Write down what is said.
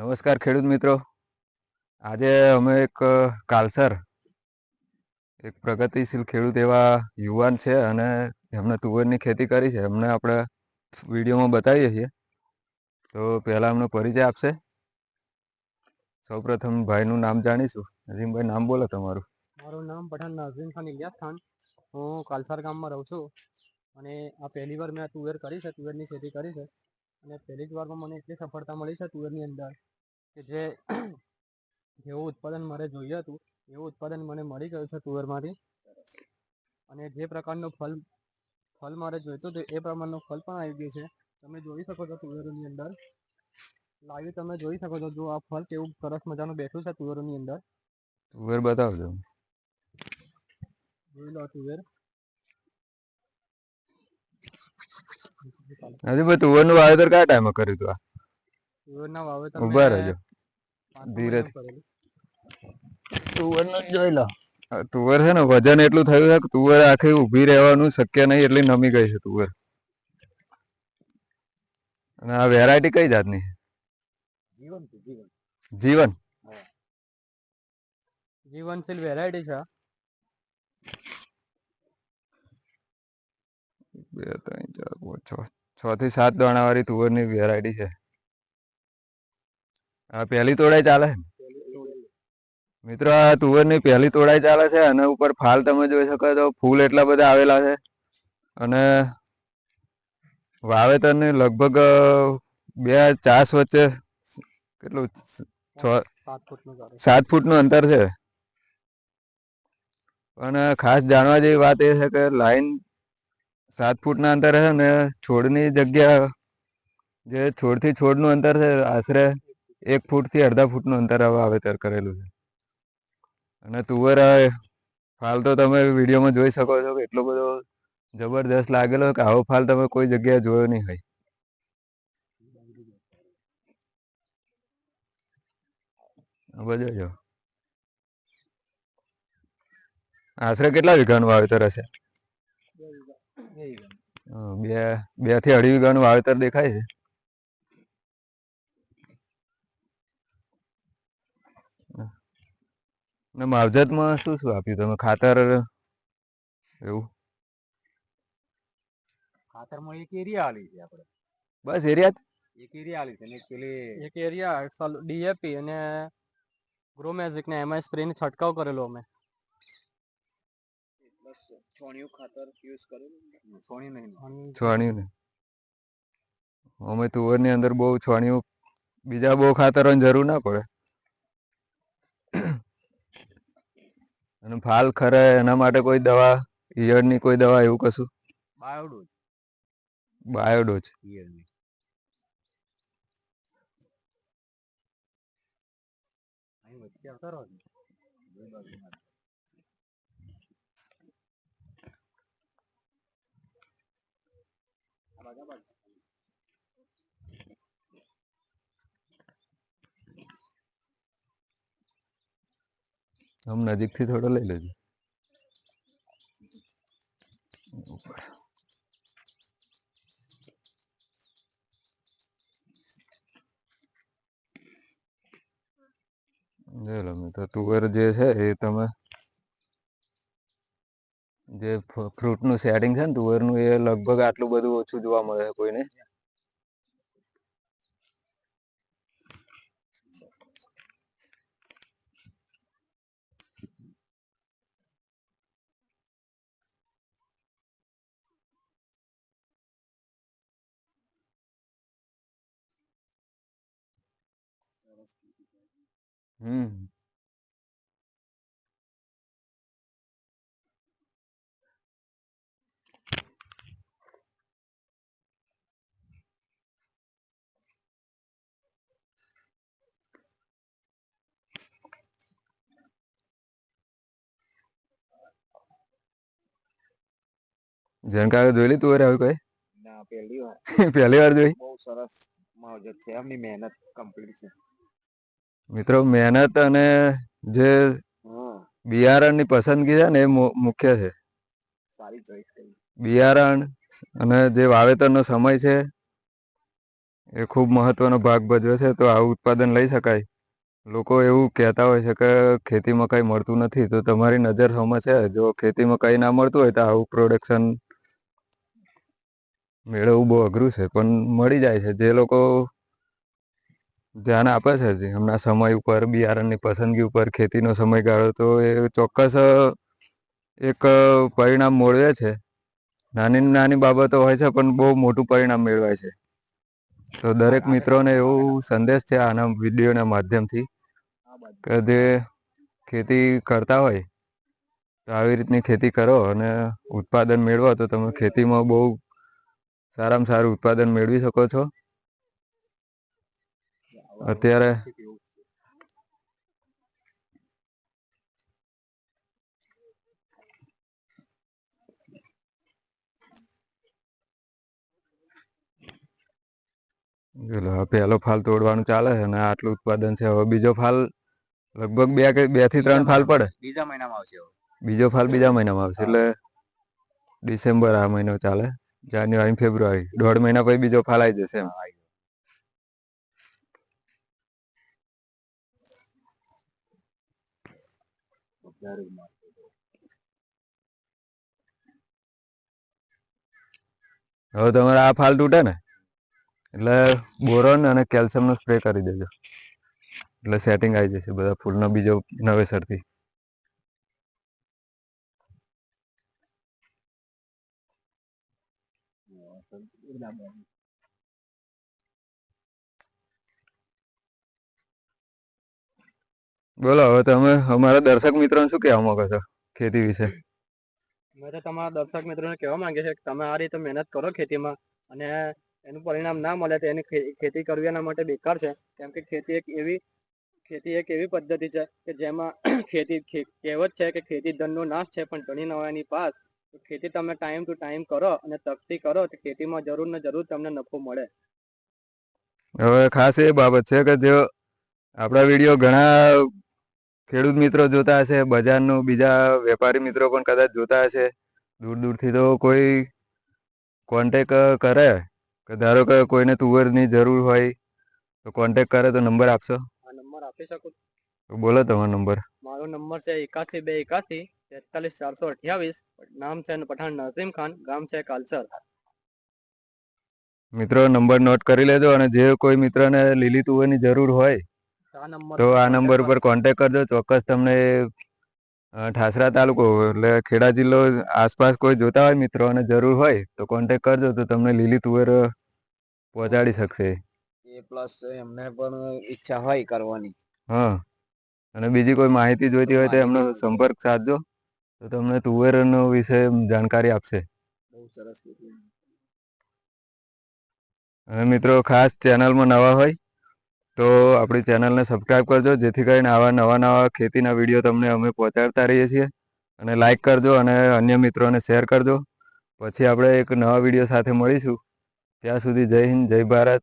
નમસ્કાર ખેડૂત મિત્રો. આજે અમે એક કાલસર, એક પ્રગતિશીલ ખેડૂત એવા યુવાન છે અને એમણે તુવેરની ખેતી કરી છે. એમને આપણે વિડીયોમાં બતાવીએ છીએ. તો પહેલાં એમનો પરિચય આપશે. સૌપ્રથમ ભાઈનું નામ જાણીશું. નજીમભાઈ નામ બોલો તમારું. મારું નામ પઠાણ નાઝીમ ખાન ઇલિયાસ ખાન. હું કાલસાર ગામમાં રહું છું અને આ પહેલી વાર મેં તુવેર કરી છે, તુવેરની ખેતી કરી છે. અને પહેલી જ વારમાં મને એટલી સફળતા મળી છે તુવેરની અંદર. કે જે જેવું ઉત્પાદન મારે જોઈએ હતું એવું ઉત્પાદન મને મળી ગયું છે તુવેરમાંથી. અને જે પ્રકારનું ફળ ફળ મારે જોઈતું હતું એ પ્રમાણનું ફળ પણ આવી ગયું છે. તમે જોઈ શકો છો તુવેરોની અંદર. લાઈવ તમે જોઈ શકો છો જો આ ફળ કેવું સરસ મજાનું બેઠું છે તુવેરોની અંદર. તુવેર બતાવજો. જોઈ લો તુવેર. નજીમભાઈ તુવેરનું વાવેતર કયા ટાઈમે કર્યું હતું આ? તુવેરના વાવેતર રહેજો. ધીરે જોઈ લો. તુવર છે ને વજન એટલું થયું છે કે તુવેર આખી ઊભી રહેવાનું શક્ય નહીં એટલી નમી ગઈ છે તુવર. અને આ વેરાયટી કઈ જાતની? જીવન જીવન. જીવન જીવનશીલ વેરાયટી છે. બે ત્રણ ચાર પાંચ છ છ થી સાત દાણા વાળી તુવેરની વેરાયટી છે. પહેલી તોડાઈ ચાલે. મિત્રો, આ તુવેરની પહેલી તોડાઈ ચાલે છે અને ઉપર ફાલ તમે જોઈ શકો તો ફૂલ એટલા બધા આવેલા છે. અને વાવેતરની લગભગ બે ચાસ વચ્ચે કેટલું? સાત ફૂટનું અંતર છે. અને ખાસ જાણવા જેવી વાત એ છે કે લાઈન સાત ફૂટના અંતરે છે ને છોડની જગ્યા, જે છોડથી છોડનું અંતર છે, આશરે એક ફૂટથી અડધા ફૂટનું અંતર વાવેતર કરેલું છે. અને તુવેર ફાલ તો તમે વિડીયોમાં જોઈ શકો છો કે એટલો બધો જબરદસ્ત લાગેલો કે આવો ફાલ તમે કોઈ જગ્યાએ જોયો નહીં હોય. બધો જો. આશરે કેટલા વીઘાનું વાવેતર હશે? બે બેથી અઢી વીઘાનું વાવેતર દેખાય છે. ને માવજતમાં શું શું આપ્યું? તમે ખાતર એવું? ખાતરમાં એક એરિયા આલી છે આપણે. બસ એરિયા એક એરિયા આલી છે ને એક પેલી એક એરિયા ડીએપી અને ગ્રોમેઝિક ને એમાં સ્પ્રે છંટકાવ કરેલો અમે. છોણિયું ખાતર યુઝ કરેલું છોણિયું નહીં. છાણ્યું. ને અમે તુવરની અંદર બહુ છોણિયું બીજા બહુ ખાતરોની જરૂર ના પડે. અને ફાલ ખરે એના માટે કોઈ દવા ઈયળની કોઈ દવા એવું કશું? બાયોડોજ બાયોડોજ ઈયળની. બાજુ, આમ નજીકથી થોડો લઈ લેજો. જોઈ લો મિત્રો, તુવેર જે છે એ તમે જે ફ્રૂટનું સેટિંગ છે ને તુવેરનું એ લગભગ આટલું બધું ઓછું જોવા મળે છે કોઈને. હમ જાણકારી જોઈ લી તુવેર આવી કોઈ? ના પહેલી વાર. પહેલી વાર જોઈ? બહુ સરસ માવજત છે. એમની મહેનત કમ્પ્લીટ છે. મિત્રો મહેનત અને જે બિયારણની પસંદગી છે ને એ મુખ્ય છે. બિયારણ અને જે વાવેતરનો સમય છે એ ખૂબ મહત્વનો ભાગ ભજવે છે તો આવું ઉત્પાદન લઈ શકાય. લોકો એવું કહેતા હોય છે કે ખેતીમાં કંઈ મળતું નથી. તો તમારી નજર સમજ છે જો ખેતીમાં કંઈ ના મળતું હોય તો આવું પ્રોડક્શન મેળવવું બહુ અઘરું છે પણ મળી જાય છે. જે લોકો ધ્યાન આપે છે હમણાં સમય ઉપર બિયારણની પસંદગી ઉપર ખેતીનો સમયગાળો તો એ ચોક્કસ એક પરિણામ મેળવે છે. નાની નાની બાબતો હોય છે પણ બહુ મોટું પરિણામ મેળવાય છે. તો દરેક મિત્રોને એવું સંદેશ છે આના વિડીયોના માધ્યમથી કે જે ખેતી કરતા હોય તો આવી રીતની ખેતી કરો અને ઉત્પાદન મેળવો. તો તમે ખેતીમાં બહુ સારામાં સારું ઉત્પાદન મેળવી શકો છો. અત્યારે પહેલો ફાલ તોડવાનું ચાલે છે અને આટલું ઉત્પાદન છે. હવે બીજો ફાલ લગભગ બે કે બેથી ત્રણ ફાલ પડે. બીજા મહિનામાં આવશે. બીજો ફાલ બીજા મહિનામાં આવશે. એટલે ડિસેમ્બર આ મહિનો ચાલે. જાન્યુઆરી ફેબ્રુઆરી. દોઢ મહિના પછી બીજો ફાલ આવી જશે એમ. હવે તમારે આ ફાલ તૂટે ને એટલે બોરોન અને કેલ્શિયમનો સ્પ્રે કરી દેજો. એટલે સેટિંગ આવી જશે બધા ફૂલનો બીજો નવેસરથી. બોલો હવે તમે અમારા દર્શક મિત્રોને શું કહેવા માંગો છો ખેતી વિશે? મેં તો તમારા દર્શક મિત્રોને કહેવા માંગે છે કે તમે આ રીતે મહેનત કરો ખેતીમાં અને એનું પરિણામ ના મળે તો એની ખેતી કરવી એના માટે બેકાર છે. કેમ કે ખેતી એક એવી ખેતી એક એવી પદ્ધતિ છે કે જેમાં ખેતી કહેવત છે કે ખેતી ધનનો નાશ છે પણ ધણી નવાની પાસ. તો ખેતી તમે ટાઈમ ટુ ટાઈમ કરો અને તકતી કરો તો ખેતીમાં જરૂર ને જરૂર તમને નફો મળે. હવે ખાસ એ બાબત છે કે જો આપણા વીડિયો ઘણા ખેડૂત મિત્રો જોતા હશે બજારનું બીજા વેપારી મિત્રો પણ કદાચ જોતા હશે. દૂર દૂરથી તો કોઈ કોન્ટેક કરે કે ધારો કે કોઈને તુવેરની જરૂર હોય તો કોન્ટેક કરે તો નંબર આપશો? નંબર આપી શકું. તો બોલો તમારો નંબર. મારો નંબર છે એકાસી બે એકાસી તેતાલીસ ચારસો અઠ્યાવીસ નામ છે પઠાણ નસીમ ખાન ગામ છે કાલસર. મિત્રો નંબર નોટ કરી લેજો અને જે કોઈ મિત્રને લીલી તુવેરની જરૂર હોય તો આ નંબર ઉપર કોન્ટેક કરજો ચોક્કસ તમને ઠાસરા તાલુકો એટલે ખેડા જિલ્લો આસપાસ કોઈ જોતા હોય મિત્રો અને જરૂર હોય તો કોન્ટેક કરજો તો તમને લીલી તુવેર પહોંચાડી શકશે. એ પ્લસ એમને પણ ઈચ્છા હોય કરવાની. હા. અને બીજી કોઈ માહિતી જોઈતી હોય તો એમનો સંપર્ક સાધજો તો તમને તુવેરનો વિશે જાણકારી આપશે. બહુ સરસ અને મિત્રો ખાસ ચેનલમાં નવા હોય તો આપણી ચેનલને સબસ્ક્રાઈબ કરજો, જેથી કરીને આવા નવા નવા ખેતીના વીડિયો તમને અમે પહોંચાડતા રહીએ છીએ. અને લાઇક કરજો અને અન્ય મિત્રોને શેર કરજો. પછી આપણે એક નવા વીડિયો સાથે મળીશું. ત્યાં સુધી જય હિન્દ, જય ભારત.